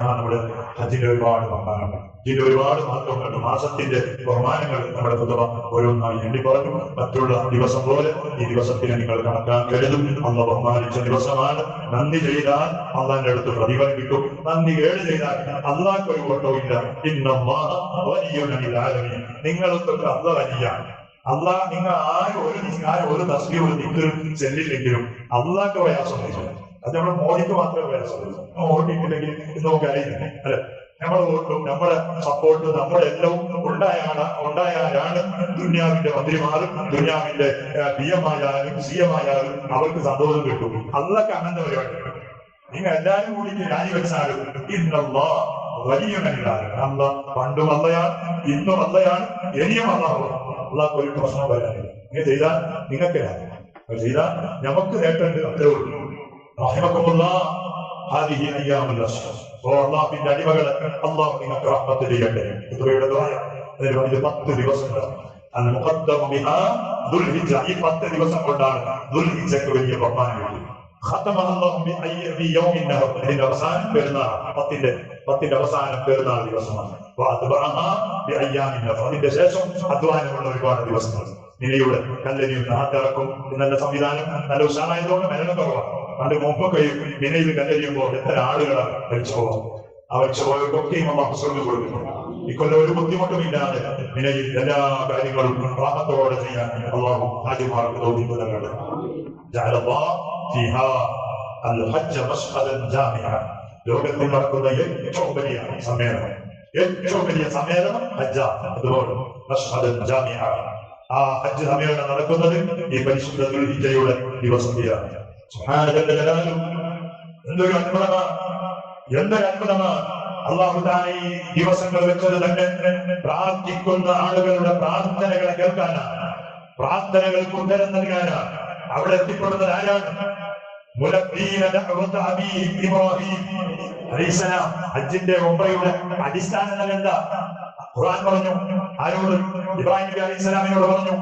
നമ്മുടെ ഹജ്ജിന്റെ ഒരുപാട് പങ്കാണ് ഇതിന്റെ ഒരുപാട് മഹത്വങ്ങളുണ്ട് മാസത്തിന്റെ ബഹുമാനങ്ങൾ നമ്മുടെ പുതുവ ഓരോന്നായി എണ്ണി പറഞ്ഞു. മറ്റുള്ള ദിവസം പോലെ ഈ ദിവസത്തിനെ നിങ്ങൾ കണക്കാൻ കരുതും. അന്ന് ബഹുമാനിച്ച ദിവസമാണ്. നന്ദി ചെയ്താൽ അള്ളാന്റെ അടുത്ത് പ്രതിഫലം കിട്ടും. നന്ദി കേട് ചെയ്താൽ അള്ളാഹ്ക്ക് ഒരു കോട്ടവും ഇല്ല. ഇന്നല്ലാഹ വലിയ്യുനൽ ആലമീൻ. നിങ്ങൾക്കൊക്കെ അല്ല വലിയാണ് അള്ളാഹ് നിങ്ങൾ ആരും ഒരു നി- ആരും ഒരു തസ്ലി ഒരു നിക്ക് ചെല്ലില്ലെങ്കിലും അള്ളാഹ്ക്ക് പ്രയാസമൊന്നുമില്ല അത് നമ്മൾ മോദിക്ക് മാത്രമേ പ്രയാസമുള്ളൂ ഓടിയിട്ടില്ലെങ്കിൽ നമുക്ക് അറിയില്ല. അല്ലെ? നമ്മുടെ വോട്ടും നമ്മുടെ സപ്പോർട്ടും നമ്മുടെ എല്ലാം ഉണ്ടായാണ് ഉണ്ടായാലാണ് ദുന്യാവിന്റെ മന്ത്രിമാരും ദുന്യാവിന്റെ പി എം ആയാലും സി എം ആയാലും അവർക്ക് സന്തോഷം കിട്ടും. അതൊക്കെ അങ്ങനത്തെ പരിപാടി നിങ്ങൾ എല്ലാരും കൂടി രാജിവെച്ചാലും വെച്ചാലും വലിയ മനിലാണ് അല്ല പണ്ടും അല്ലയാണ് ഇന്നും അല്ലയാണ് ഇനിയും അല്ലാഹു ഒരു പ്രശ്നം വരാനില്ല. നിങ്ങൾ ചെയ്താൽ നിങ്ങൾക്ക്. ചെയ്താൽ നമുക്ക് നേട്ടമുണ്ട് അത്രേ ഉള്ളൂ. അള്ളാഹിന്റെ അടിമകളെ അള്ളാഹു നിങ്ങൾക്ക് റഹ്മത്ത് ചെയ്യട്ടെ. ഇത്രയുടെ അതിന് വേണ്ടി പത്ത് ദിവസങ്ങളാണ് ഈ പത്ത് ദിവസം കൊണ്ടാണ് ദുൽഹിജക്ക് വലിയ ബഹുമാനം കിട്ടിയത്. അതിന്റെ അവസാനം പെരുന്നാൾ പത്തിന്റെ പത്തിന്റെ അവസാനം പെരുന്നാൾ ദിവസമാണ്. അതിന്റെ ശേഷം അധ്വാനമുള്ള ഒരുപാട് ദിവസങ്ങൾ. നിലയുടെ കല്ലരിയും നാട്ടിറക്കും നല്ല സംവിധാനം നല്ല ഉഷാറായതുകൊണ്ട് മേലം കുറവാണ്. പണ്ട് മുമ്പൊക്കെ വിനയിൽ കല്ലെറിയുമ്പോൾ എത്ര ആളുകളാണ് മരിച്ചു പോകും അവർ ചോരക്കൊക്കെയും നമ്മൾ അസുഖം കൊടുക്കുന്നുണ്ട് ഇക്കൊല്ലം ഒരു ബുദ്ധിമുട്ടുമില്ലാതെ വിനയിൽ എല്ലാ കാര്യങ്ങളും പ്രാഹത്തോടെ ചെയ്യാൻ അള്ളാഹു ഹാജിമാർക്ക് തോന്നിക്കുന്നതാണ് ലോകത്തിൽ നടക്കുന്ന ഏറ്റവും വലിയ സമ്മേളനം. ഏറ്റവും വലിയ സമ്മേളനം ഹജ്ജ. അതുപോലെ ആ ഹജ്ജ് സമ്മേളനം നടക്കുന്നത് ഈ പരിശുദ്ധ ദിവസത്തിലാണ് എന്തൊരു അത്ഭുതമാണ് എന്തൊരു അത്ഭുതമാണ് അള്ളാഹു താനെ ദിവസങ്ങൾ വെച്ചത് തന്നെ പ്രാർത്ഥിക്കുന്ന ആളുകളുടെ പ്രാർത്ഥനകളെ കേൾക്കാനാണ് പ്രാർത്ഥനകൾക്ക് ഉത്തരം നൽകാനാണ് അവിടെ എത്തിപ്പെടുന്നത് ആരാണ്? അജിന്റെ ഒമ്പയുടെ അടിസ്ഥാനം തന്നെ എന്താ? ഖുർആൻ പറഞ്ഞു. ആരോട്? ഇബ്രാഹിം നബി അലൈഹി സ്വലാമിനോട് പറഞ്ഞു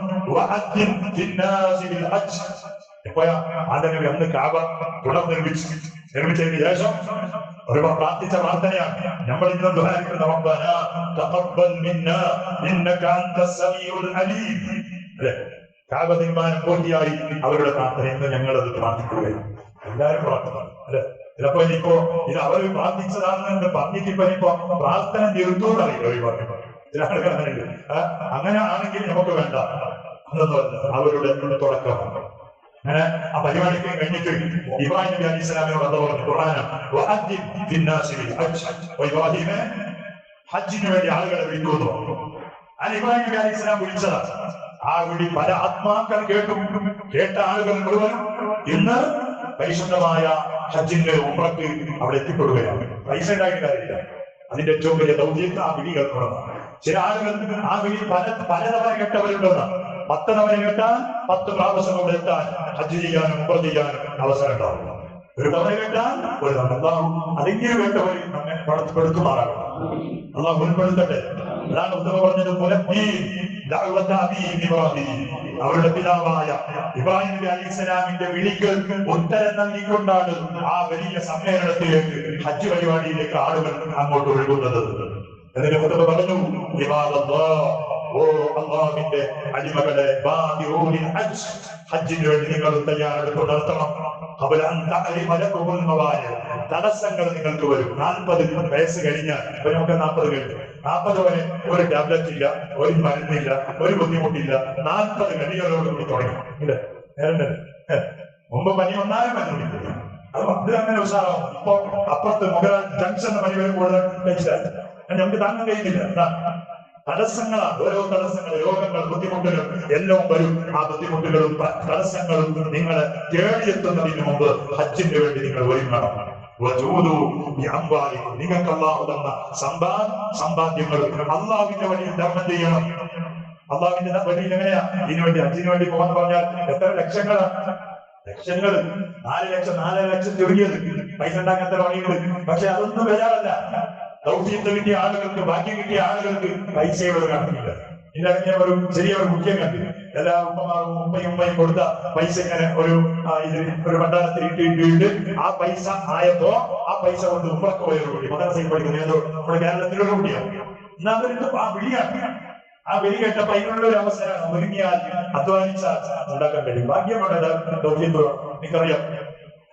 എപ്പോഴാ? ആദ്യ നബി അന്ന് കാബ തുടർ നിർമ്മിച്ചു നിർമ്മിച്ചതിന് ശേഷം ഒരുപാട് പ്രാർത്ഥിച്ച പ്രാർത്ഥനയാണ് നമ്മൾ ഇന്ന് തഖബ്ബൽ സമീഉൽ അലീം. കാബ നിർമ്മാണം പൂർത്തിയായി. അവരുടെ പ്രാർത്ഥന ഞങ്ങൾ അത് പ്രാർത്ഥിക്കുകയാണ്. എല്ലാവരും പ്രാർത്ഥിക്കണം. അല്ലെ? ചിലപ്പോ ഇനിയിപ്പോ ഇത് അവർ പ്രാർത്ഥിച്ചതാണെന്ന് പറഞ്ഞിട്ട് ഇപ്പൊ പ്രാർത്ഥന നിർത്തൂന്നറിയില്ല പറഞ്ഞു ചില ആളുകൾ അങ്ങനെ അങ്ങനെ ആണെങ്കിൽ നമുക്ക് വേണ്ട. അതൊന്നുമല്ല അവരുടെ തുടക്കമാണ്. അങ്ങനെ ആ പരിപാടിക്ക് കഴിഞ്ഞിട്ട് ഇബ്രാഹിം നബി അലൈഹി സ്വലാമിനോട് എന്താ പറഞ്ഞു ഖുർആന ഹജ്ജിന് വേണ്ടി ആളുകളെ വിളിക്കുന്നു അത് ഇബ്രാഹിം നബി അലി വിളിച്ചതാണ് ആ വിളി പല ആത്മാക്കൾ കേട്ടു. കേട്ട ആളുകൾ മുഴുവനും ഇന്ന് പരിശുദ്ധമായ ഹജ്ജിന്റെ ഉമ്രക്ക് അവിടെ എത്തിപ്പെടുകയാണ്. പൈസ ഉണ്ടായിട്ട് കാര്യമില്ല. അതിന്റെ ഏറ്റവും വലിയ ദൗത്യം ആ വിളി കേൾക്കുന്നതാണ് ചില ആളുകൾ ആ വിളി പല പലതവണ കെട്ടവരുണ്ടോ പത്ത് തവണ കേട്ടാൽ പത്ത് പ്രാവശ്യം അവിടെ എത്താൻ ഹജ്ജ് ചെയ്യാനും ഉപ്ര ചെയ്യാനും അവസരം ഉണ്ടാവും ഒരു തവണ കേട്ടാൽ ഒരു തവണ ഉണ്ടാവും. അതെങ്കിലും കേട്ടവർ നമ്മെ വളർത്തിപ്പെടുത്തുമാറാകണം അള്ളാഹു ഉൾപ്പെടുത്തട്ടെ അതാണ് ഉത്തമ പറഞ്ഞത് അവരുടെ പിതാവായ ഇബ്രാഹിം നബി അലി ഇസ്ലാമിന്റെ വിളിക്ക് ഉത്തരം നൽകിക്കൊണ്ടാണ് ആ വലിയ സമ്മേളനത്തിലേക്ക് ഹജ്ജ് പരിപാടിയിലേക്ക് ആളുകൾ അങ്ങോട്ട് ഒഴുകുന്നത്. എന്നിട്ട് പറഞ്ഞു ഓ അള്ളാഹുവിന്റെ അടിമകളെ ഹജ്ജിന് വേണ്ടി നിങ്ങൾ തയ്യാറെടുപ്പ് നടത്തണം. തടസ്സങ്ങൾ നിങ്ങൾക്ക് വരും. നാൽപ്പത് വയസ്സ് കഴിഞ്ഞാൽ നമുക്ക് നാൽപ്പത് കഴിഞ്ഞു. നാൽപ്പത് വരെ ഒരു ടാബ്ലറ്റ് ഇല്ല ഒരു മരുന്നില്ല ഒരു ബുദ്ധിമുട്ടില്ല. നാൽപ്പത് കടികളോട് കൂടി തുടങ്ങി ഇല്ല നേരം മുമ്പ് പനി വന്നാലും മരുന്നില്ല അത് അത് അങ്ങനെ ഉഷാറാവും. അപ്പൊ അപ്പുറത്ത് മുഗൾ ജംഗ്ഷൻ പണി വരും കൂടുതൽ കഴിച്ചില്ല നമുക്ക് താങ്ങാൻ കഴിയുന്നില്ല? തടസ്സങ്ങളാണ് ഓരോ തടസ്സങ്ങൾ രോഗങ്ങൾ ബുദ്ധിമുട്ടുകൾ എല്ലാം വരും. ആ ബുദ്ധിമുട്ടുകളും തടസ്സങ്ങളും നിങ്ങളെ തേടിയെത്തുന്നതിന് മുമ്പ് ഹജ്ജിന് വേണ്ടി നിങ്ങൾ ഒരുങ്ങണം. നിങ്ങൾക്ക് സമ്പാ സമ്പാദ്യങ്ങൾ അള്ളാഹുവിന്റെ വഴിയിൽ ധർമ്മം ചെയ്യണം. അള്ളാഹുവിന്റെ വഴിയിൽ എങ്ങനെയാ? ഇതിനു വേണ്ടി ഹജ്ജിന് വേണ്ടി പോകാൻ പറഞ്ഞാൽ എത്ര ലക്ഷങ്ങളാണ് ലക്ഷങ്ങൾ നാല് ലക്ഷം നാല് ലക്ഷം ചുരുങ്ങിയത്. പൈസ ഉണ്ടാക്കാത്ത പണികൾ. പക്ഷെ അതൊന്നും വരാറല്ല. ദൗത്യത്തെ കിട്ടിയ ആളുകൾക്ക് ബാക്കി കിട്ടിയ ആളുകൾക്ക് പൈസ കണക്കില്ല ഇതറിഞ്ഞ ഒരു ചെറിയ ഒരു മുഖ്യം കണ്ടു. എല്ലാ ഉമ്മമാരും ഉമ്മയും ഉമ്മയും കൊടുത്ത പൈസ ഇങ്ങനെ ഒരു ഒരു ഭണ്ഡാരത്തിൽ ഇട്ടിട്ട് ആ പൈസ ആയപ്പോ ആ പൈസ കൊണ്ട് ഉമ്മക്ക് പോയൊരു കുട്ടി. മദ്രസയിൽ പഠിക്കുന്ന ഏതോ നമ്മുടെ കേരളത്തിലൊരു കുട്ടിയാണ്. എന്നാ അവരുടെ വിളിയാണ്. ആ വിധി കേട്ടപ്പോ അതിനുള്ള ഒരു അവസരമാണ്. ഒരുങ്ങിയാൽ അധ്വാനിച്ചാൽ ഉണ്ടാക്കാൻ കഴിയും. ഭാഗ്യമാണ് എനിക്കറിയാം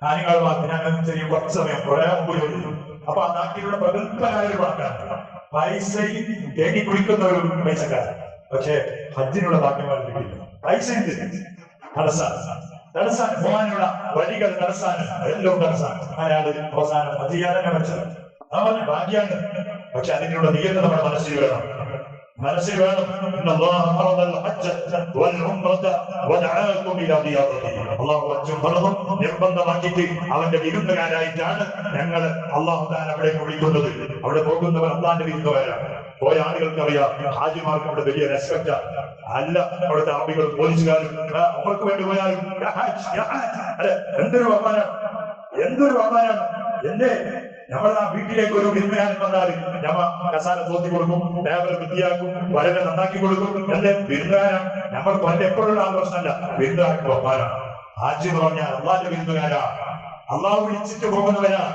കാര്യങ്ങൾ മാത്രം ചെറിയ കുറച്ച് സമയം കുറെ മുമ്പ് അപ്പൊ ആ നാട്ടിലുള്ള പ്രഗത്ഭനായ ഒരു വാക്കാണ് പൈസയിൽ തേടി കുളിക്കുന്ന ഒരു പൈസക്കാരൻ. പക്ഷേ ഹജ്ജിനുള്ള ഭാഗ്യങ്ങൾ കിട്ടില്ല പൈസ തടസ്സാണ് തടസ്സാൻ പോകാനുള്ള വഴികൾ തടസ്സാണ്. എല്ലാം തടസ്സാണ്. അയാൾ അവസാനം അധികാരങ്ങൾ വെച്ചത്. അവൻ ഭാഗ്യാണ്. പക്ഷെ അതിനുള്ള നിയന്ത്രണം നമ്മുടെ മനസ്സിൽ വേണം മനസ്സിൽ വേണം ഫറദും നിർബന്ധമാക്കിയിട്ട് അവന്റെ വിരുന്നുകാരായിട്ടാണ് ഞങ്ങൾ അല്ലാഹു താൻ അവിടെ വിളിക്കുന്നത്. അവിടെ പോകുന്നവർ അള്ളാന്റെ വിരുന്നുകാരാണ്. പോയ ആളുകൾക്ക് അറിയാം ഹാജിമാർക്ക് അവിടെ വലിയ റെസ്പെക്ട് അല്ല അവിടുത്തെ അറബികൾ പോലീസുകാരും അവർക്ക് വേണ്ടി പോയാലും എന്തൊരു ബഹുമാനാണ് എന്തൊരു ബഹുമാനാണ് എന്റെ നമ്മൾ ആ വീട്ടിലേക്ക് ഒരു വിരുന്നുകാരൻ വന്നാൽ ഞമ്മ കസാല തോന്നി കൊടുക്കും ടേബിൾ വൃത്തിയാക്കും വരനെ നന്നാക്കി കൊടുക്കും. എന്റെ വിരുന്നുകാരാണ് നമ്മൾ പണ്ട് എപ്പോഴുള്ള ആ പ്രശ്നമല്ല. വിരുന്നുകാർക്ക് ബഹുമാനാണ് ഹാജി പറഞ്ഞാൽ അള്ളാന്റെ വിരുന്നുകാരാ അള്ളാഹ് വിളിച്ചിട്ട് പോകുന്നവരാ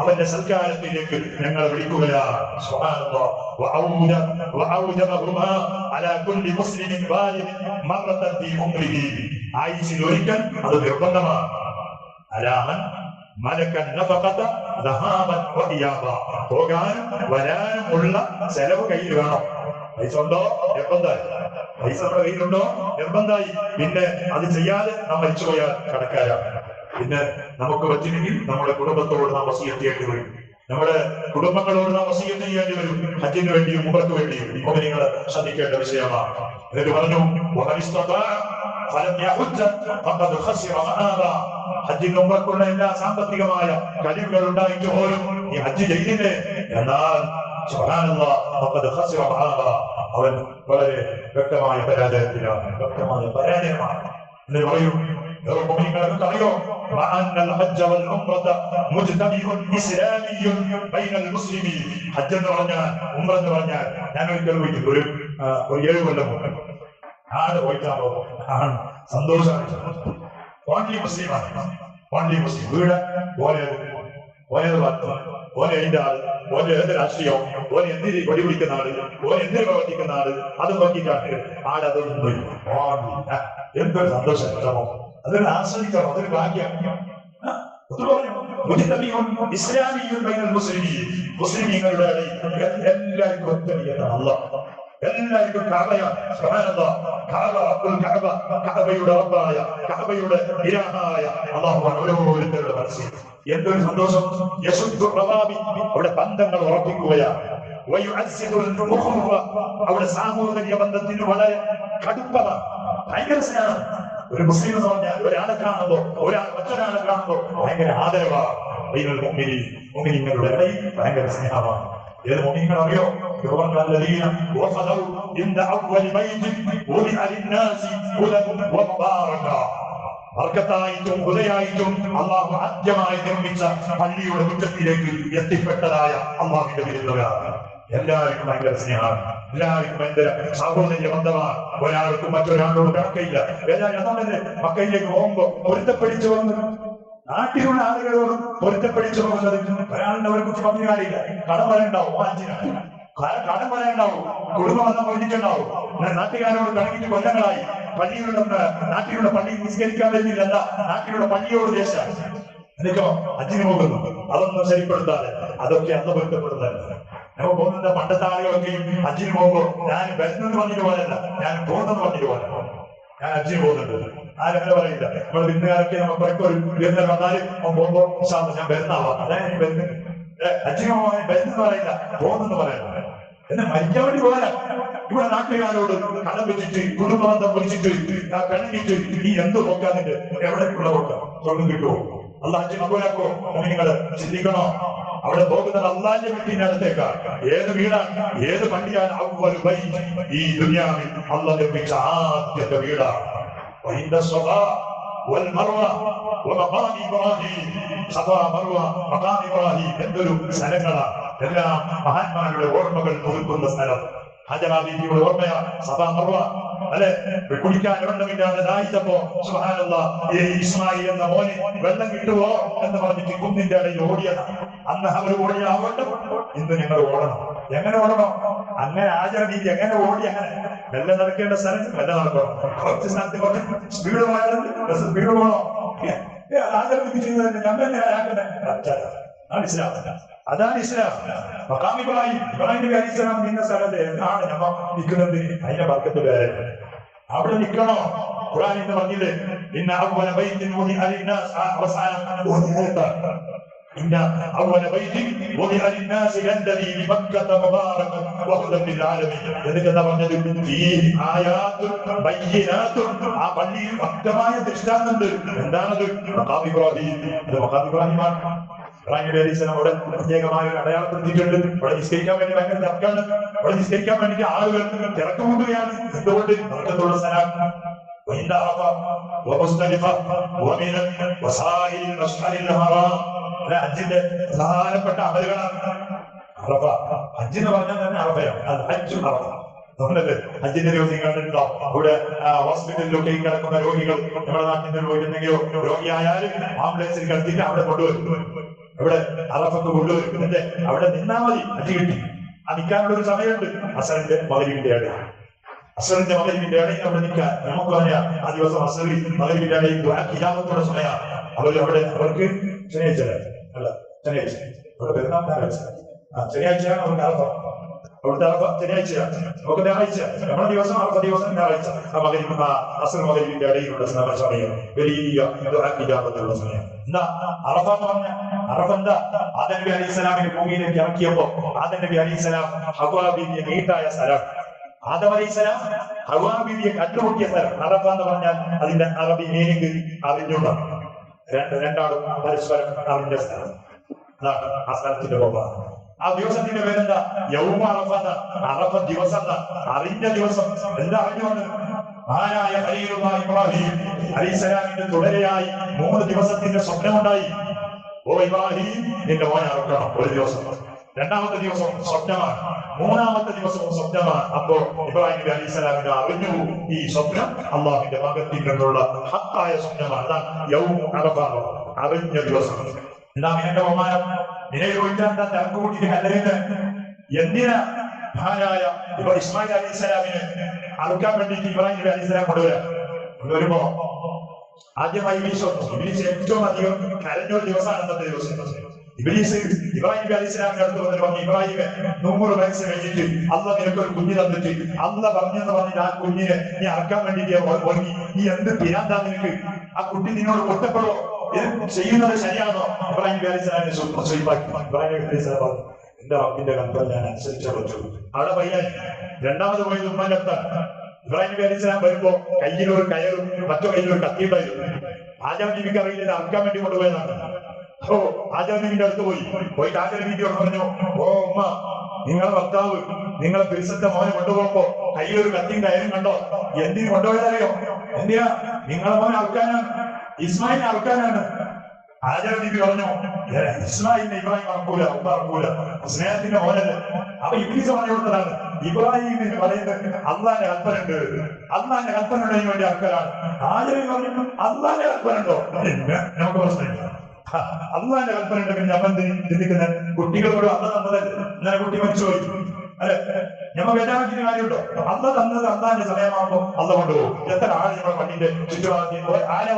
അവന്റെ സൽക്കാരത്തിലേക്ക് ഞങ്ങൾ വിളിക്കുകയാണ്. ഒരിക്കൽ അത് നിർബന്ധമാണ് പോകാനും വരാനും ഉള്ള ചെലവ് കയ്യിൽ വേണം. പൈസ ഉണ്ടോ? നിർബന്ധമായി. പൈസ നമ്മുടെ കയ്യിലുണ്ടോ? നിർബന്ധമായി. പിന്നെ അത് ചെയ്യാതെ നാം മരിച്ചുപോയാൽ കടക്കാരാണ്. പിന്നെ നമുക്ക് പറ്റില്ലെങ്കിൽ നമ്മുടെ കുടുംബത്തോട് നാം വസീയത്ത് വരും. നമ്മുടെ കുടുംബങ്ങളോട് നാം വസീയത്ത് ചെയ്യേണ്ടി വരും ഹജ്ജിന് വേണ്ടിയും മുമ്പർക്ക് വേണ്ടിയും നിങ്ങൾ ശ്രദ്ധിക്കേണ്ട വിഷയമാണ്. എന്നിട്ട് പറഞ്ഞു "വമൻ ഇസ്തതാഅ ഫലം യഹുജ്ജ ഫഖദ് ഖസിറ ഹജ്ജിന് മുമ്പർക്കുള്ള എല്ലാ സാമ്പത്തികമായ കഴിവുകൾ ഉണ്ടായിട്ട് പോലും ഈ ഹജ്ജ് ചെയ്തില്ലേ? എന്നാൽ. അവൻ വളരെ വ്യക്തമായ പരാജയത്തിലാണ്. വ്യക്തമായ പരാജയമാണ്. എന്ന് പറയൂ അറിയോ ഹജ്ജ് എന്ന് പറഞ്ഞാൽ ഉംറ എന്ന് പറഞ്ഞാൽ ഞാൻ ഒരിക്കൽ പോയിട്ട് ഒരു ഒരു ഏഴ് കൊല്ലം ആണ് പോയിട്ടാണോ ആണ്. സന്തോഷമാണ് ഓൺലി മുസ്ലിമാണ് ഓൺലി മുസ്ലിം. വീട് പോലെ ഓരോ വർത്തം ഓരോ അതിന്റെ ആൾ ഓരോ ഏത് രാഷ്ട്രീയം ഓരോ എന്തിന് കൊടി പിടിക്കുന്ന ആൾ ഓരോ എന്തിന് പ്രവർത്തിക്കുന്ന ആൾ അത് നോക്കിയിട്ടാണ്. ആളതൊന്നും എന്തൊരു സന്തോഷം. അതൊരു ആസ്വദിക്കണം അതൊരു ഭാഗ്യം. മുസ്ലിമീങ്ങളുടെ എല്ലാവർക്കും ഒറ്റ അള്ളാഹ് എല്ലാവർക്കും കഅബയാണ് സുബ്ഹാനല്ലാഹ് കഅബ കഅബ കഅബയുടെ റബ്ബായ കഅബയുടെ ഇലാഹായ. അല്ലാഹുവാണ് ഓരോരുത്തരുടെ മനസ്സിൽ. എന്തൊരു സന്തോഷം. യശുദ്ധു റവാബി അവിടെ ബന്ധങ്ങൾ ഉറപ്പിക്കുകയാണ്. അവിടെ സാമൂഹിക ബന്ധത്തിന് വളരെ കടുപ്പമാണ്. ഭയങ്കര സ്നേഹം ഒരു മുസ്ലിം എന്ന് പറഞ്ഞാൽ ഒരാളെ കാണുമ്പോ ഒരാൾ മറ്റൊരാളെ കാണുമ്പോ ഭയങ്കര ആദരവാണ്. മുമ്മിനിങ്ങളുടെ ഭയങ്കര സ്നേഹമാണ്. ഏത് മുമ്മിങ്ങൾ അറിയോ വർക്കത്തായിട്ടും ഉദയായിട്ടും അള്ളാഹു ആദ്യമായി നിർമ്മിച്ച പള്ളിയുടെ മുറ്റത്തിലേക്ക് എത്തിപ്പെട്ടതായ അള്ളാഹിന്റെ വിരുന്നുകാരാണ് എല്ലാവർക്കും ഭയങ്കര സ്നേഹമാണ് എല്ലാവർക്കും ഭയങ്കര സാഹോദര്യ ബന്ധമാണ് ഒരാൾക്കും മറ്റൊരാളോട് കണക്കയില്ല അതാണ് മക്കയിലേക്ക് പോകുമ്പോ പൊരുത്തപ്പെടിച്ചു വന്നു നാട്ടിലുള്ള ആളുകളോടും പൊരുത്തപ്പെടിച്ചു പോകുന്നത് ഒരാളുടെ അവരെ കുറിച്ച് പറഞ്ഞു കാര്യമില്ല കടം വരണ്ടാവും വാഞ്ചിനാണ് കടം വരണ്ടാവും കുടുംബം വന്ന പൊഴിച്ചുണ്ടാവും നാട്ടുകാരോട് കണക്കിട്ട് കൊല്ലങ്ങളായി. പള്ളിയുടെ നാട്ടിലുള്ള പള്ളി നിസ്കരിക്കാൻ വരുന്നില്ല. എന്താ നാട്ടിലുള്ള പള്ളിയോട് ദേശം. എന്നിട്ടോ? അച്ഛന് പോകുന്നു. അതൊന്നും ശരിപ്പെടുത്താതെ. അതൊക്കെ അന്ന് നമ്മൾ പോകുന്നത് പണ്ടത്തെ ആളുകളൊക്കെയും അച്ഛന് പോകുമ്പോ ഞാൻ വരുന്നത് പറഞ്ഞിട്ട് പോലല്ല ഞാൻ പോകുന്നത് പറഞ്ഞിട്ട് പോലെ ഞാൻ അച്ഛന് പോകുന്നുണ്ട്. ആരങ്ങനെ പറയില്ല. നമ്മൾ വിരുന്നുകാരൊക്കെ നമുക്കൊക്കെ ഒരു വിരുന്നൽ വന്നാലും അവൻ പോകുമ്പോ "ഉസ്താദ് ഞാൻ വരുന്നാവാ അതാ ഞാൻ വരുന്നത്. അച്ഛനും വരുന്നെന്ന് പറയില്ല പോകുന്നെന്ന് പറയണം എന്നെ മരിക്കാൻ വേണ്ടി പോരാ ഇവിടെ നാട്ടുകാരോട് കടം വെച്ചിട്ട് കുടുംബബന്ധം പിടിച്ചിട്ട് ആ പിണങ്ങിട്ട് നീ എന്ത് നോക്കാന്നിട്ട് എവിടേക്കുള്ള നോക്കാം? സ്വർഗം കിട്ടുമോ അല്ല അച്ഛൻ മകനാക്കോ നിങ്ങൾ ചിന്തിക്കണോ? അവിടെ പോകുന്നത് അള്ളാന്റെ വീട്ടിന്റെ അടുത്തേക്കാണ് ഏത് വീടാണ് ഏത് പള്ളിയാണ് അവ്വൽ ബൈത്ത് ഈ ദുനിയാവിൽ അള്ളാഹ് നിർമ്മിച്ച ആദ്യത്തെ വീടാണ് وعند الصفا والمروة ومقام إبراهيم صفا مروة مقام إبراهيم എന്തൊരു സ്ഥലങ്ങളാണ് എല്ലാം മഹാന്മാരുടെ ഓർമ്മകൾ പുതുക്കുന്ന സ്ഥലം ഹജറാബിയുടെ ഓർമ്മയാണ് സഭ മറവ അല്ലെ? കുടിക്കാൻ വെള്ളമില്ലാതെ ദാഹിച്ചപ്പോ ഈ ഇസ്മായിൽ എന്ന മോനെ വെള്ളം കിട്ടുവോ എന്ന് പറഞ്ഞിട്ട് കുന്നിന്റെ ഇടയിൽ ഓടിയതാണ് അന്ന് അവർ ഓടിയ ആ വെള്ളം ഇന്ന് ഞങ്ങൾ ഓടണം. എങ്ങനെ ഓടണം? അങ്ങനെ ആചരണീതി എങ്ങനെ ഓടി അങ്ങനെ? വെള്ളം നടക്കേണ്ട സ്ഥലം വെല്ല നടക്കണം? കുറച്ച് സ്ഥലത്ത് കുറച്ച് സ്പീഡ് പോയാലും സ്പീഡ് പോകണം ആചരണീതി ചെയ്യുന്നതന്നെ തന്നെ. ആക്കണേ അതാണ് ഇസ്ലാം അതാണ് ഇസ്ലാം മക്കാം ഇബ്രാഹിം ഇബ്രാഹിം നബി അലൈഹി സ്വലാം നിന്ന സ്ഥലത്ത് എന്നാണ് ഞമ്മ നിൽക്കുന്നത് അതിന്റെ വർക്കത്ത് വേറെ അവിടെ നിൽക്കണോ ഖുർആൻ എന്ന് പറഞ്ഞില്ലേ ഇന്ന അവല ബൈത്തിൻ വുദിഅ ലിന്നാസ് ആ അവസാനം വുദിഅ إن أول بيت وضع للناس الذي بمكة مباركا وهدى للعالمين എന്നിട്ട് എന്താ പറഞ്ഞത് ഈ ആയാത്തും ബയ്യനാത്തും ആ പള്ളിയിൽ വ്യക്തമായ ദൃഷ്ടാന്തമുണ്ട് എന്താണത് മഖാം ഇബ്രാഹിം അത് മഖാം ഇബ്രാഹിമാണ് ഇബ്രാഹിം നബി അലൈഹി സ്വലാം അവിടെ പ്രത്യേകമായ ഒരു അടയാളപ്പെടുത്തിയിട്ടുണ്ട് അവിടെ നിസ്കരിക്കാൻ വേണ്ടി ഭയങ്കര തിരക്കാണ് അവിടെ നിസ്കരിക്കാൻ വേണ്ടി ആളുകൾ തിരക്കുകൂട്ടുകയാണ് എന്തുകൊണ്ട് നടക്കത്തുള്ള സ്ഥലം وإن عرفة ومزدلفة ومنى وسائر المشعر الحرام അല്ല ഹജ്ജിന്റെ പ്രധാനപ്പെട്ട അമലുകളാണ് അറഫ ഹജ്ജ് എന്ന് പറഞ്ഞാൽ തന്നെ അറഫയാണ് അത് ഹജ്ജ് അറഫ അതുകൊണ്ടല്ലേ ഹജ്ജിന്റെ ദിവസം കണ്ടിട്ടുണ്ടോ അവിടെ ആ, ഹോസ്പിറ്റലിലൊക്കെ ഈ കിടക്കുന്ന രോഗികൾ നമ്മുടെ നാട്ടിൽ നിന്ന് പോയിരുന്നെങ്കിലോ രോഗിയായാലും ആംബുലൻസിൽ കിടത്തിയിട്ട് അവിടെ കൊണ്ടുവരും അവിടെ അറഫത്ത് കൊണ്ടുവരും എന്നിട്ട് അവിടെ നിന്നാ മതി അടി കിട്ടി. ആ നിൽക്കാനുള്ള ഒരു സമയമുണ്ട്. അസറിന്റെ മകരിവിന്റെ ഇടയിൽ അസറിന്റെ മകരിവിന്റെ ഇടയിൽ അവിടെ നിൽക്കാൻ നമുക്ക് പറയാം ആ ദിവസം അസറിൽ മകരിവിന്റെ ഇടയിൽ കിരാമത്തോടെ സമയമാണ് അവർ അവിടെ അവർക്ക് ശനിയാഴ്ച അല്ല ശനിയാഴ്ച. അവിടെ പെരുന്നാൾ ആ ശനിയാഴ്ചയാണ് അവർക്ക് അറഫ. അവിടുത്തെ അറഫ ശനിയാഴ്ചയാണ് നമുക്ക് ഞായറാഴ്ച ദിവസം അറഫ ദിവസം ഞായറാഴ്ച ആ മകരിവ് ആ അസർ മകരിവിന്റെ ഇടയിലുള്ള സമ- സമയം വലിയ കിരാമത്തുള്ള സമയം എന്താ അറഫ എന്ന് പറഞ്ഞ അറഫ എന്താ ആദം നബി ഇറക്കിയപ്പോ ആദം നബി അലൈഹി സ്വലാം ഹവാബിന്റെ നീട്ടായ സ്ഥലം ആദം അലൈഹി സ്വലാം ഹവാബിയെ കണ്ടുമുട്ടിയ സ്ഥലം അറഫ എന്ന് പറഞ്ഞാൽ അതിന്റെ അറബി മീനിങ് അറിഞ്ഞുണ്ട് രണ്ട് രണ്ടാളും പരസ്പരം അറിഞ്ഞ സ്ഥലം അതാണ് ആ സ്ഥലത്തിന്റെ ബൊമ്മ ആ ദിവസത്തിന്റെ പേരെന്താ? യൗമ അറഫ എന്നാ. അറഫ ദിവസം. അറിഞ്ഞ ദിവസം. എന്താ അറിഞ്ഞുകൊണ്ട്? ആരായ ഖലീലുല്ലാഹ് ഇബ്രാഹിം അലിസ്ലാമിന്റെ തുടരെയായി മൂന്ന് ദിവസത്തിന്റെ സ്വപ്നം ഉണ്ടായി ഓ ഇബ്രാഹിം നിന്റെ മോനെ അറക്കണം. ഒരു ദിവസം. രണ്ടാമത്തെ ദിവസം സ്വപ്നമാണ്. മൂന്നാമത്തെ ദിവസവും സ്വപ്നമാണ്. അപ്പോ ഇബ്രാഹിം നബി അലൈഹി സ്വലാമിന്റെ അറിഞ്ഞു ഈ സ്വപ്നം അള്ളാഹിന്റെ ഭാഗത്തിൽ നിന്നുള്ള ഹത്തായ സ്വപ്നമാണ്. അറിഞ്ഞ ദിവസം. എന്താ എന്റെ ബഹുമാനം? പോയിട്ട് എന്താ തിരക്ക് എന്തിനാ മഹാനായ ഇപ്പൊ ഇസ്മായിൽ അലൈഹി സ്വലാമിന് അറുക്കാൻ വേണ്ടിയിട്ട് ഇബ്രാഹിം നബി കൊണ്ടുവരാം? കൊണ്ടുവരുമ്പോ ആദ്യമായി ഇബ്ലീസ് വന്നു. ഇബ്ലീസ് ഏറ്റവും അധികം കരഞ്ഞൊരു ദിവസമാണ് അന്നത്തെ ദിവസം. ഇബ്ലീസ് ഇബ്രാഹിം നബി സ്വലാമിന്റെ അടുത്ത് വന്നിട്ട് പറഞ്ഞു ഇബ്രാഹിമെ നൂറ് വയസ്സ് കഴിഞ്ഞിട്ട് അല്ല നിനക്ക് ഒരു കുഞ്ഞ് തന്നിട്ട് അല്ല പറഞ്ഞെന്ന് പറഞ്ഞിട്ട് ആ കുഞ്ഞിനെ നീ അറക്കാൻ വേണ്ടിയിട്ട് ഒരുങ്ങി നീ എന്ത് പിരാന്താ നിനക്ക്? ആ കുട്ടി നിന്നോട് ഇത് ചെയ്യുന്നത് ശരിയാണോ? ഇബ്രാഹിം അലൈഹി സ്വലാമിനെ സ്വീപ്പാക്കി ഇബ്രാഹിം പറഞ്ഞു എന്റെ റബ്ബിന്റെ കൽപ്പന ഞാൻ അനുസരിച്ചു പറ്റൂ. അവിടെ പയ്യാൻ രണ്ടാമത് പോയത് ഉമ്മാനത്ത ഇബ്രാഹിം നബി അലൈഹി വരുമ്പോ കയ്യിലൊരു കയറും മറ്റു കയ്യിലൊരു ഒരു കത്തി ഉണ്ടായിരുന്നു ആജാം ബീവിക്ക് അറിയില്ല അറക്കാൻ വേണ്ടി കൊണ്ടുപോയതാണ്. ഓ ആജാം ബീവിന്റെ അടുത്ത് പോയി. പോയി ആജാം ബീവിയോട് പറഞ്ഞു ഓ ഉമ്മ നിങ്ങളെ ഭർത്താവ് നിങ്ങളെ പിരിസത്തെ മോനെ കൊണ്ടുപോകുമ്പോ കയ്യിലൊരു കത്തിയും കയറും കണ്ടോ? എന്തിനു കൊണ്ടുപോയതറിയോ? എന്തിനാ നിങ്ങളെ മോനെ അൽക്കാനാണ് ഇസ്മായിൽ അൽക്കാനാണ് ആചാര പറഞ്ഞു "ഏ, ഇസ്മായിലിനെ ഇബ്രാഹിം അറക്കൂല അറക്കൂല സ്നേഹത്തിന്റെ മോനല്ല? അപ്പൊ ഇബ്ലീസ് പറഞ്ഞു കൊടുത്തതാണ് ഇബ്രാഹിം എന്ന് പറയുന്നത് അള്ളാന്റെ കൽപ്പനുണ്ട് അള്ളാന്റെ കൽപ്പന വേണ്ടി അർക്കലാണ് ആചാര്യ പറഞ്ഞു അള്ളാന്റെ കൽപ്പനുണ്ടോ നമുക്ക് പ്രശ്നമില്ല. അള്ളാന്റെ കൽപ്പന ഉണ്ടെങ്കിൽ ഞാൻ എന്ത് കുട്ടികളോട് അള്ള തന്നതല്ലേ? ഇന്നലെ കുട്ടി മരിച്ചുപോയി. അല്ലെ ഞമ്മ വേദാന്തിന് കാര്യമുണ്ടോ? അല്ല തന്നത് അള്ളാന്റെ സമയമാകുമ്പോൾ അല്ല കൊണ്ടുപോകും. എത്ര ആൾ നമ്മുടെ പണ്ടിന്റെ ചുറ്റുപാടത്തിൽ ആരാ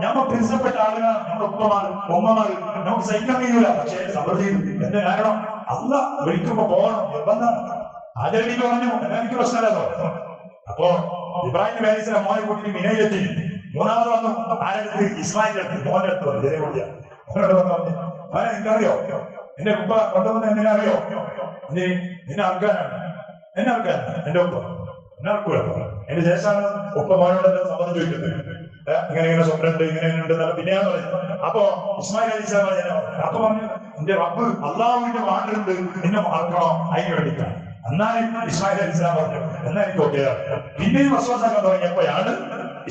ഞമ്മ പ്രിൻസപ്പെട്ട ആളുകൾ നമ്മുടെ ഉപ്പമാർ ഉമ്മമാർ നമുക്ക് സഹിക്കാൻ കഴിയൂല. പക്ഷേ സമൃദ്ധി എന്റെ കാരണം? അല്ല വിളിക്കുമ്പോ പോകണം. നിർബന്ധം. ആചരണി പറഞ്ഞു. എനിക്ക് പ്രശ്നമല്ലോ അപ്പോ ഇബ്രാഹിം സ്വലാം മോനെ കൂട്ടി മിനയിലെത്തി. മൂന്നാമത് വന്നു. ആരെടുത്ത്? മോന്റെ അടുത്ത് വന്നു. ജനകൂടിയ അവനോട് വന്ന് പറഞ്ഞു മോനെ നിനക്കറിയോ? എന്റെ ഉപ്പ കൊണ്ടുവന്ന എന്നെ അറിയോ നീ നിന്നെ അർക്കാനാണ്. എന്നെ അർക്കാൻ എന്റെ ഉപ്പ എന്നെ ആൾക്കൂല എന്റെ ശേഷമാണ് ഉപ്പ എന്നെ സമ്മതം ചോദിക്കുന്നത്. ഇങ്ങനെ ഇങ്ങനെ സ്വപ്നമുണ്ട് ഇങ്ങനെ ഉണ്ട് എന്നല്ല പിന്നെയാണ് പറയുന്നത്. അപ്പൊ ഇസ്മായിൽ അലി ഇസ്ലാം പറഞ്ഞു അപ്പൊ പറഞ്ഞു എന്റെ റബ്ബ് അള്ളാഹുവിന്റെ വാണ്ടുണ്ട് നിന്നെ മാർക്കണോ അതിന് വേണ്ടിയിട്ടാണ്. എന്നാലും ഇസ്മായിൽ അലി ഇസ്ലാം പറഞ്ഞു എന്നാ എനിക്ക് ഓക്കെ പിന്നെയും വസ്വാസാക്കാൻ തുടങ്ങിയപ്പോഴാണ്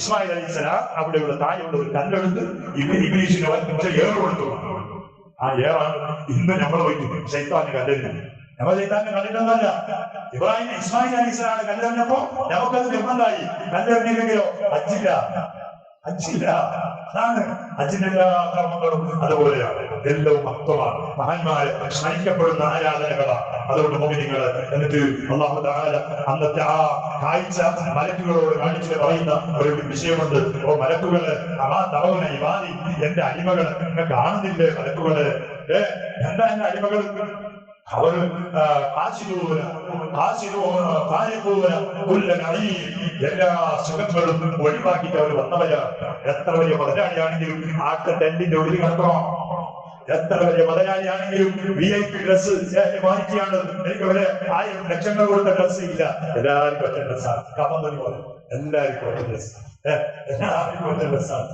ഇസ്മായിൽ അലി ഇസ്ലാം അവിടെയുള്ള താഴെയുള്ള ഒരു കല്ലെടുത്ത് ഇവ ഇംഗ്ലീഷിന് ഏറ് കൊടുത്തു. ആ ഏറാണ്. ഇന്ന് നമ്മൾ പോയിട്ട് ശൈത്താന് കല്ലെറിഞ്ഞു നമ്മൾ ചെയ്താൽ കണ്ടിട്ടൊന്നല്ല ഇബ്രാഹിം ഇസ്മായിൽ അലീസ്ലാണ് കല്ലെറിഞ്ഞപ്പോ നമുക്കത് നിർബന്ധമായി. കല്ലെറിഞ്ഞില്ലെങ്കിലോ അജില്ല അജില്ല അതാണ് അഞ്ചിന്റെ എല്ലാ കർമ്മങ്ങളും അതുപോലെയാണ്. എല്ലാം ഭക്തമാണ് മഹാന്മാര് സ്മരിക്കപ്പെടുന്ന ആരാധനകളാണ്. അതുകൊണ്ട് മോഹിനികൾ എന്നിട്ട് അന്നത്തെ ആ കാഴ്ച മലക്കുകളോട് കാണിച്ച് പറയുന്ന ഒരു വിഷയമുണ്ട്. ഓ മലക്കുകൾ അമാ തവന ഇവാദി എന്റെ അടിമകൾ. കാണുന്നില്ലേ മലക്കുകൾ? ഏ എന്താ എന്റെ അടിമകൾ കാശിരൂപന കാരിപൂവന കുല്ലനീ എല്ലാ സുഖങ്ങളും ഒഴിവാക്കിയിട്ട് അവർ വന്നവരാണ്. എത്ര വലിയ മുതലാളിയാണെങ്കിലും ആക്ക ടെന്റിന്റെ ഉള്ളിൽ കിടക്കണോ എത്ര വലിയ മുതലാളിയാണെങ്കിലും വി ഐ പി ഡ്രസ് വാങ്ങിക്കുകയാണ്. എനിക്ക് വരെ ആയിരം ലക്ഷങ്ങൾ കൊടുത്ത ഡ്രസ് ഇല്ല. എല്ലാവർക്കും ഒറ്റ ഡ്രസ്സാണ് കമന്തി പോലെ. എല്ലാവർക്കും ഒറ്റ ഡ്രസ് എല്ലാവർക്കും ഒറ്റ ഡ്രസ്സാണ്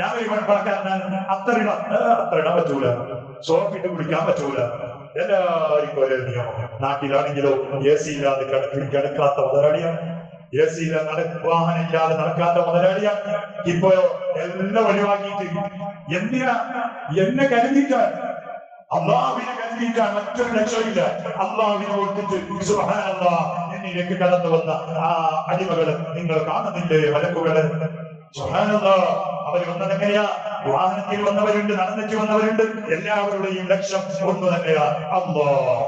ഞാൻ ഒരു പണക്കാരനാണ്. അത്ര ഇടാം അത്ര ഇടാൻ പറ്റൂല. സോപ്പിട്ട് കുടിക്കാൻ പറ്റൂല. എല്ലാവർക്കും ഒരേ നിയമം നാട്ടിലാണെങ്കിലോ എ സി ഇല്ലാതെ കിടക്കി കിടക്കാത്ത മുതലാളിയാണ് എ സി ഇല്ലാതെ വാഹനം ഇല്ലാതെ നടക്കാത്ത മുതലാളിയാണ് ഇപ്പോഴോ എല്ലാം ഒഴിവാക്കിയിട്ട് എന്തിനാ? എന്നെ കരുതിയിട്ടാണ് അള്ളാഹുവിനെ കരുതിയിട്ടാണ് മറ്റൊരു ലക്ഷ്യമില്ല. അള്ളാഹുവിനെ ഓർത്തിട്ട് എന്നിലേക്ക് കടന്നു വന്ന ആ അടിമകൾ നിങ്ങൾ കാണുന്നില്ലേ സുബ്ഹാനല്ലാഹ് അവർ വന്നത് എങ്ങനെയാ വാഹനത്തിൽ വന്നവരുണ്ട് നടന്നിട്ട് വന്നവരുണ്ട്. എല്ലാവരുടെയും ലക്ഷ്യം ഒന്ന് തന്നെയാ അല്ലാ.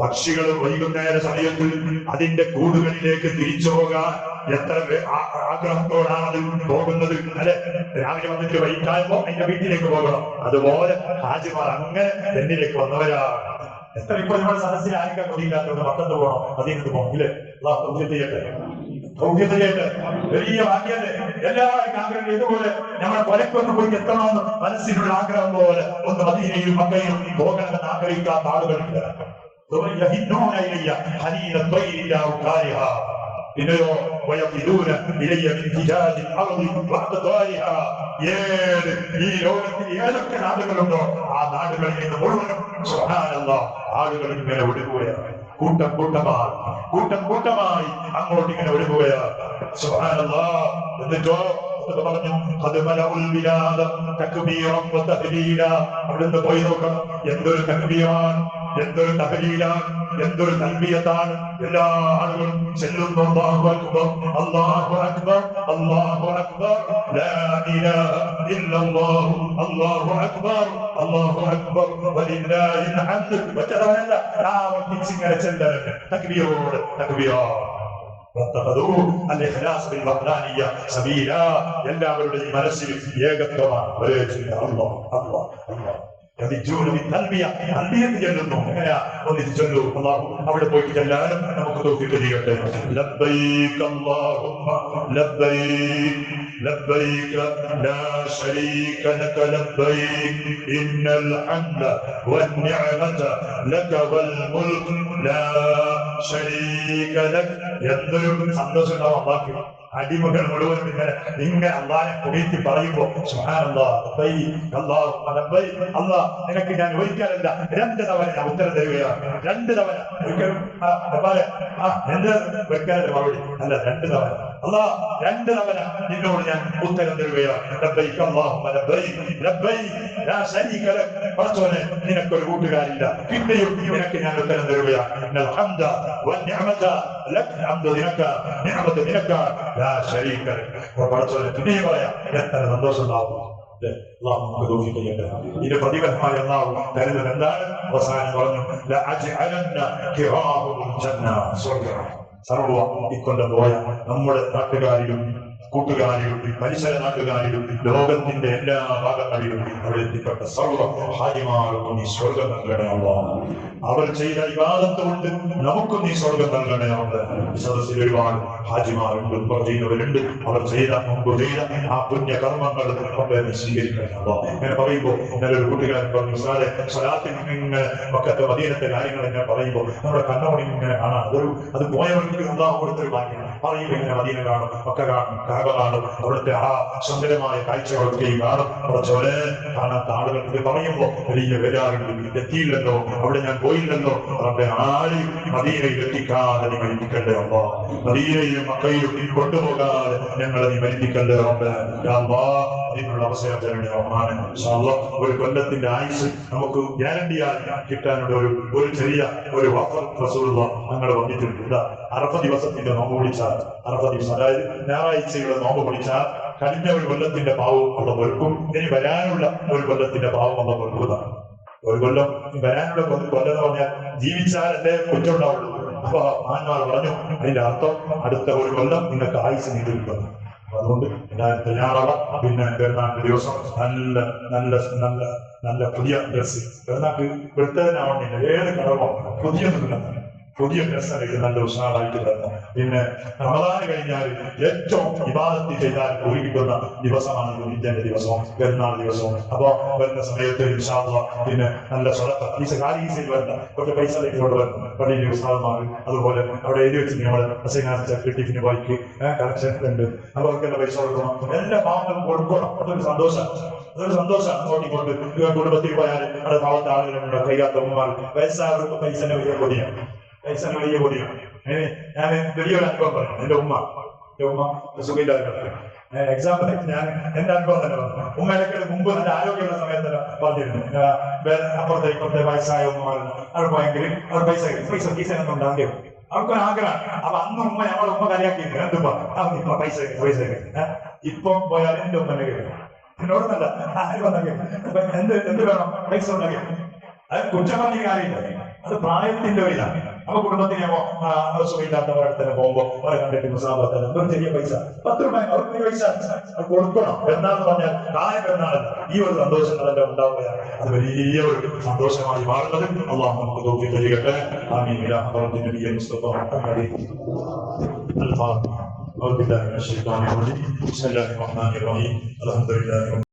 പക്ഷികൾ വൈകുന്നേര സമയത്തിൽ അതിന്റെ കൂടുകളിലേക്ക് തിരിച്ചു പോകാൻ എത്ര ആഗ്രഹത്തോടാണ് അത് പോകുന്നത് അല്ലെ? രാവിലെ വന്നിട്ട് വൈകിട്ടാകുമ്പോ അതിന്റെ വീട്ടിലേക്ക് പോകണം. അതുപോലെ ഹാജിമാർ അങ്ങനെ എന്നിലേക്ക് വന്നവരാണ്. എത്ര ഇപ്പോൾ നമ്മുടെ സദസ്സിൽ ആർക്കാ കൊതിയില്ലാത്തവർ പക്കത്ത് പോകണം. അതിനകത്ത് പോകണം ഇല്ലേ? ചെയ്യട്ടെ തൗഫീഖ് ചെയ്യട്ടെ വലിയ വാക്യത്തെ എല്ലാവർക്കും ആഗ്രഹം ഇതുപോലെ നമ്മുടെ കൊലക്കൊന്ന് പോയി എത്തണമെന്ന് മനസ്സിലുള്ള ആഗ്രഹം പോലെ ഒന്ന് മദീനയിലും മക്കയിലും പോകണമെന്ന് ആഗ്രഹിക്കാത്ത ആളുകളില്ല പിന്നെയോ ഏത് ഈ ലോകത്തിൽ ഏതൊക്കെ നാടുകളുണ്ടോ ആ നാടുകളിൽ നിന്ന് മുഴുവനും സുഹാനല്ല ആളുകളിൽ മേലെ ഒഴുകുകയാണ് കൂട്ടം കൂട്ടമായി കൂട്ടം കൂട്ടമായി അങ്ങോട്ട് ഇങ്ങനെ ഒഴുകുകയാണ് സുഹാനല്ല എന്നിട്ടോ? പറഞ്ഞു. അവിടുന്ന് പോയി നോക്കണം. എന്തൊരു തക്ബീറാണ്. എന്തൊരു തഹലീല എന്തൊരു തൽബിയത്താണ് എല്ലാ ആളുകളും ചെല്ലുന്നു അല്ലാഹു അക്ബർ അല്ലാഹു അക്ബർ അല്ലാഹു അക്ബർ ലാ ഇലാഹ ഇല്ലല്ലാഹു അല്ലാഹു അക്ബർ അല്ലാഹു അക്ബർ വലില്ലാഹിൽ ഹംദ് മറ്റൊരാളല്ല ആവർത്തിച്ചിങ്ങനെ ചെല്ലരുത് തക്ബീറോട് തക്ബീറോ വത്തഖദൂ അൽ ഇഖ്ലാസ് ബിൽ വഹ്ദാനിയ സബീല എല്ലാവരുടെയും മനസ്സിൽ ഏകത്വമാണ് ഒരേ ചിന്ത അല്ലാഹ് അല്ലാഹ് അല്ലാഹ് لبيك اللهم لبيك لبيك لا شريك لك لبيك إن الحمد والنعمة لك والملك لا شريك لك يا الله അടിമകൾ മുഴുവൻ ഇങ്ങനെ ഇങ്ങനെ അള്ളാഹിനെ പുകഴ്ത്തി പറയുമ്പോ അല്ലാഹ് നിനക്ക് ഞാൻ ഒരിക്കലല്ല രണ്ട് തവണ ഞാൻ ഉത്തരം തരികയാണ്. രണ്ട് തവണ ഒരിക്കലും ആ, എന്ത് വെക്കാനല്ല മറുപടി അല്ല രണ്ട് തവണ. അള്ളാ രണ്ട് തവണ നിന്നോട് ഞാൻ ഉത്തരം തരികയാണ്. നിനക്കൊരു കൂട്ടുകാരില്ല. പിന്നെയും നിനക്ക് ഞാൻ ഉത്തരം തരികയാണ്. ലക് ഹംദ നിനക്ക് നിഅമത്ത് നിനക്ക് ലാ ശരീക ലക്. അപ്പോൾ പടച്ചോനെ പിന്നെയും പറയാം എത്ര സന്തോഷം ഉണ്ടാവും? അള്ളാഹു നമുക്ക് തൗഫീഖ് ചെയ്യട്ടെ. ഇതിന്റെ പ്രതിഫലമായി അള്ളാഹു തരുന്നത് എന്താണ് അവസാനം പറഞ്ഞു സർവ ഇക്കൊണ്ടം പോയ നമ്മുടെ നാട്ടുകാരിലും കൂട്ടുകാരിലും പരിസര നാട്ടുകാരിലും ലോകത്തിന്റെ എല്ലാ ഭാഗങ്ങളിലും അവിടെ എത്തിപ്പെട്ട സർവ ഹാജിമാർക്കും നീ സ്വർഗം നൽകണമല്ല അവർ ചെയ്ത വിവാദത്ത് കൊണ്ട് നമുക്കും നീ സ്വർഗം നൽകണമുണ്ട് സദസ്സിൽ ഒരുപാട് ഹാജിമാരുണ്ട് ചെയ്യുന്നവരുണ്ട് അവർ ചെയ്ത മുമ്പ് ചെയ്ത ആ പുണ്യ കർമ്മങ്ങൾ ഒക്കെ നീ സ്വീകരിക്കണമല്ലോ ഇങ്ങനെ പറയുമ്പോൾ ഇന്നലെ ഒരു കൂട്ടുകാരൻ പറഞ്ഞു സാറെ സ്വലാത്തിൽ ഒക്കെ കാര്യങ്ങൾ എന്നെ പറയുമ്പോൾ നമ്മുടെ കണ്ണോടി ഇങ്ങനെ കാണാൻ അതൊരു അത് പോയവർക്ക് അള്ളാഹു കൊടുത്തൊരു ഭാഗ്യമാണ്. ഇങ്ങനെ മദീന കാണും. മക്ക കാണും. കാക കാണും. അവിടുത്തെ ആ സുന്ദരമായ കാഴ്ചകളൊക്കെയും കാണും. കുറച്ചോലെ കാണാത്ത ആളുകൾ ഇത് പറയുമ്പോൾ വലിയ വരാറുണ്ട്. എത്തിയില്ലല്ലോ. അവിടെ ഞാൻ പോയില്ലല്ലോ. അവിടെ ആരെയും മദീനയിൽ എത്തിക്കാതെ നീ മരിപ്പിക്കണ്ടേ അമ്മ മദീനയിലും മക്കയിലും കൊണ്ടുപോകാതെ ഞങ്ങളെ നീ മരിപ്പിക്കണ്ടേ അമ്മ അതിനുള്ള അവസരം തരണേ ഒരു കൊല്ലത്തിന്റെ ആയുസ് നമുക്ക് ഗ്യാരണ്ടിയായി കിട്ടാനുള്ള ഒരു ഒരു ചെറിയ ഒരു വാഫർ റസൂലുള്ള ഞങ്ങൾ വന്നിട്ടുണ്ട്. അറഫ ദിവസത്തിന്റെ നോമ്പ് പിടിച്ചാൽ അറുപത് ദിവസം. അതായത് ഞായറാഴ്ചയുടെ നോമ്പ് പിടിച്ചാൽ കഴിഞ്ഞ ഒരു കൊല്ലത്തിന്റെ പാവം അവിടെ വെറുക്കും ഇനി വരാനുള്ള ഒരു കൊല്ലത്തിന്റെ പാവം അവിടെ വെറുക്കുന്നതാണ് ഒരു കൊല്ലം വരാനുള്ള കൊല്ലം എന്ന് പറഞ്ഞാൽ ജീവിച്ചാലല്ലേ എന്റെ ഉണ്ടാവുള്ളൂ അപ്പൊ മാന്മാർ പറഞ്ഞു അതിന്റെ അർത്ഥം അടുത്ത ഒരു കൊല്ലം നിങ്ങൾക്ക് ആയുസ് നീട്ടി കിട്ടുന്നു അതുകൊണ്ട് എല്ലാവരും തയ്യാറാവാം. പിന്നെ പെരുന്നാളിന്റെ ദിവസം നല്ല നല്ല നല്ല നല്ല പുതിയ ഡ്രസ്സ്. പെരുന്നാൾക്ക് വെളുത്തതിനാവണ്ടില്ല ഏത് കടവാണ് പുതിയ നിൽക്കുന്നത് പുതിയ ഡ്രസ്സായിട്ട് നല്ല ഉഷാറായിട്ട് തരണം പിന്നെ റമദാന് കഴിഞ്ഞാൽ ഏറ്റവും വിവാദത്തിൽ ചെയ്താൽ ഒഴുകിക്കുന്ന ദിവസമാണ് ദുരിതന്റെ ദിവസവും പെരുന്നാൾ ദിവസവും. അപ്പൊ വരുന്ന സമയത്ത് ഇൻഷാള്ള പിന്നെ നല്ല സ്വലത്ത ഈ കാലീസിൽ വരുന്ന കുറച്ച് പൈസ കൊണ്ടുവരണം പള്ളിയിലെ ഉത്സാഹമാർ അതുപോലെ അവിടെ എഴുതി വെച്ച് നമ്മൾ സെക്രട്ടറിന് ബൈക്ക് കളക്ഷൻ ഉണ്ട്. അവർക്കെല്ലാം പൈസ കൊടുക്കണം. എല്ലാ പാവങ്ങളും കൊടുക്കണം. അതൊരു സന്തോഷം. അതൊരു സന്തോഷം. അങ്ങോട്ട് കുടുംബത്തിൽ പോയാൽ അവിടെ പാവത്തെ ആളുകളുണ്ട് കൈകാത്ത ഉമ്മമാർ വയസ്സായവർക്ക് പൈസ വലിയ പൈസന്റെ വലിയ ഏഹ് ഞാൻ വലിയൊരു അനുഭവം പറഞ്ഞു എന്റെ ഉമ്മ. എന്റെ ഉമ്മ സുഖമില്ലാതെ എക്സാമ്പിൾ ഞാൻ എന്റെ അനുഭവം തന്നെ പറഞ്ഞു ഉമ്മയിലൊക്കെ മുമ്പ് നല്ല ആരോഗ്യമുള്ള സമയത്ത് പറഞ്ഞിരുന്നു. അപ്പുറത്തെ ഇപ്പുറത്തെ വയസ്സായ ഉമ്മമാരുണ്ട് അവർ പോയെങ്കിൽ അവർ പൈസ പൈസ കീസനൊന്നും ഉണ്ടാകും അവർക്ക് ആഗ്രഹം. അപ്പൊ അന്ന് ഉമ്മ ഞങ്ങളുടെ ഉമ്മ കളിയാക്കിയില്ല എന്തുമ്പോ ആ ഇപ്പൊ പൈസ പൈസ. ഇപ്പം പോയാൽ എന്റെ ഉമ്മനെ കേൾക്കും എന്നോടൊന്നല്ല ആരും എന്ത് എന്ത് വേണം? പൈസ ഉണ്ടാക്കി അത് കുറ്റം പറഞ്ഞ കാര്യമില്ല. അത് പ്രായത്തിന്റെ വഴിയാണ് അപ്പൊ കുടുംബത്തിനെ സുഖമില്ലാത്തവരുടെ തന്നെ പോകുമ്പോ അവരെ കണ്ടിട്ട് മുസാബത്തിന് ഒരു ചെറിയ പൈസ പത്ത് രൂപ അവർക്ക് ഒരു പൈസ അത് കൊടുക്കണം എന്നാന്ന് പറഞ്ഞാൽ കാര്യം എന്നാണല്ല ഈ ഒരു സന്തോഷങ്ങളെല്ലാം ഉണ്ടാവുകയാണ് അത് വലിയ ഒരു സന്തോഷമായി മാറുന്നത് അള്ളാഹ് നമുക്ക് നോക്കി തരികട്ടെ ആമീൻ ഇലാ ഹദ്റത്തിൻ നബിയ്യ മുസ്തഫ മുഹമ്മദ് الفاتحة أعوذ بالله من الشيطان الرجيم بسم الله الرحمن الرحيم الحمد لله رب